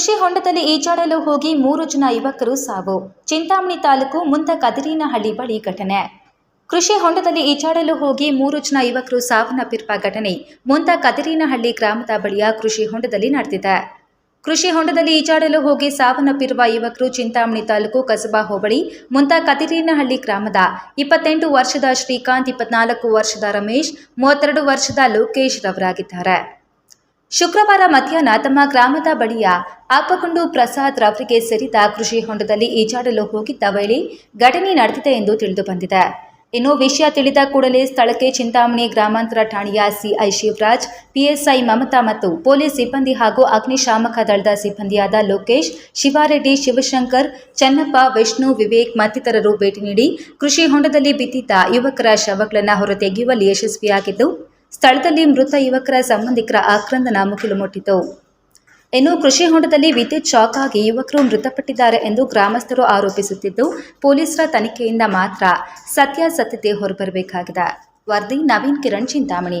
ಕೃಷಿ ಹೊಂಡದಲ್ಲಿ ಈಜಾಡಲು ಹೋಗಿ ಮೂರು ಜನ ಯುವಕರು ಸಾವು. ಚಿಂತಾಮಣಿ ತಾಲೂಕು ಮುಂದ ಕದರಿನಹಳ್ಳಿ ಬಳಿ ಘಟನೆ. ಕೃಷಿ ಹೊಂಡದಲ್ಲಿ ಈಜಾಡಲು ಹೋಗಿ ಮೂರು ಜನ ಯುವಕರು ಸಾವನ್ನಪ್ಪಿರುವ ಘಟನೆ ಮುಂದ ಕದರಿನಹಳ್ಳಿ ಗ್ರಾಮದ ಬಳಿಯ ಕೃಷಿ ಹೊಂಡದಲ್ಲಿ ನಡೆದಿದೆ. ಕೃಷಿ ಹೊಂಡದಲ್ಲಿ ಈಜಾಡಲು ಹೋಗಿ ಸಾವನ್ನಪ್ಪಿರುವ ಯುವಕರು ಚಿಂತಾಮಣಿ ತಾಲೂಕು ಕಸಬಾ ಹೋಬಳಿ ಮುಂತ ಕದಿರಿನಹಳ್ಳಿ ಗ್ರಾಮದ ಇಪ್ಪತ್ತೆಂಟು ವರ್ಷದ ಶ್ರೀಕಾಂತ್, ಇಪ್ಪತ್ನಾಲ್ಕು ವರ್ಷದ ರಮೇಶ್, ಮೂವತ್ತೆರಡು ವರ್ಷದ ಲೋಕೇಶ್ ರವರಾಗಿದ್ದಾರೆ. ಶುಕ್ರವಾರ ಮಧ್ಯಾಹ್ನ ತಮ್ಮ ಗ್ರಾಮದ ಬಳಿಯ ಆಪಗೊಂಡು ಪ್ರಸಾದ್ ರವರಿಗೆ ಸೇರಿದ ಕೃಷಿ ಹೊಂಡದಲ್ಲಿ ಈಜಾಡಲು ಹೋಗಿದ್ದ ವೇಳೆ ಘಟನೆ ನಡೆದಿದೆ ಎಂದು ತಿಳಿದು ಬಂದಿದೆ. ಇನ್ನು ವಿಷಯ ತಿಳಿದ ಕೂಡಲೇ ಸ್ಥಳಕ್ಕೆ ಚಿಂತಾಮಣಿ ಗ್ರಾಮಾಂತರ ಠಾಣೆಯ ಸಿಐ ಶಿವರಾಜ್, ಪಿಎಸ್ಐ ಮಮತಾ ಮತ್ತು ಪೊಲೀಸ್ ಸಿಬ್ಬಂದಿ ಹಾಗೂ ಅಗ್ನಿಶಾಮಕ ದಳದ ಸಿಬ್ಬಂದಿಯಾದ ಲೋಕೇಶ್, ಶಿವಾರೆಡ್ಡಿ ಶಿವಶಂಕರ್, ಚನ್ನಪ್ಪ, ವಿಷ್ಣು, ವಿವೇಕ್ ಮತ್ತಿತರರು ಭೇಟಿ ನೀಡಿ ಕೃಷಿ ಹೊಂಡದಲ್ಲಿ ಬಿದ್ದಿದ್ದ ಯುವಕರ ಶವಗಳನ್ನು ಹೊರತೆಗೆಯುವಲ್ಲಿ ಯಶಸ್ವಿಯಾಗಿದ್ದು ಸ್ಥಳದಲ್ಲಿ ಮೃತ ಯುವಕರ ಸಂಬಂಧಿಕರ ಆಕ್ರಂದನ ಮುಗಿಲು ಮುಟ್ಟಿತು ಇನ್ನು ಕೃಷಿ ಹೊಂಡದಲ್ಲಿ ವಿದ್ಯುತ್ ಶಾಕ್ ಆಗಿ ಯುವಕರು ಮೃತಪಟ್ಟಿದ್ದಾರೆ ಎಂದು ಗ್ರಾಮಸ್ಥರು ಆರೋಪಿಸುತ್ತಿದ್ದು, ಪೊಲೀಸರ ತನಿಖೆಯಿಂದ ಮಾತ್ರ ಸತ್ಯಾಸತ್ಯತೆ ಹೊರಬರಬೇಕಾಗಿದೆ. ವರದಿ ನವೀನ್ ಕಿರಣ್ ಚಿಂತಾಮಣಿ.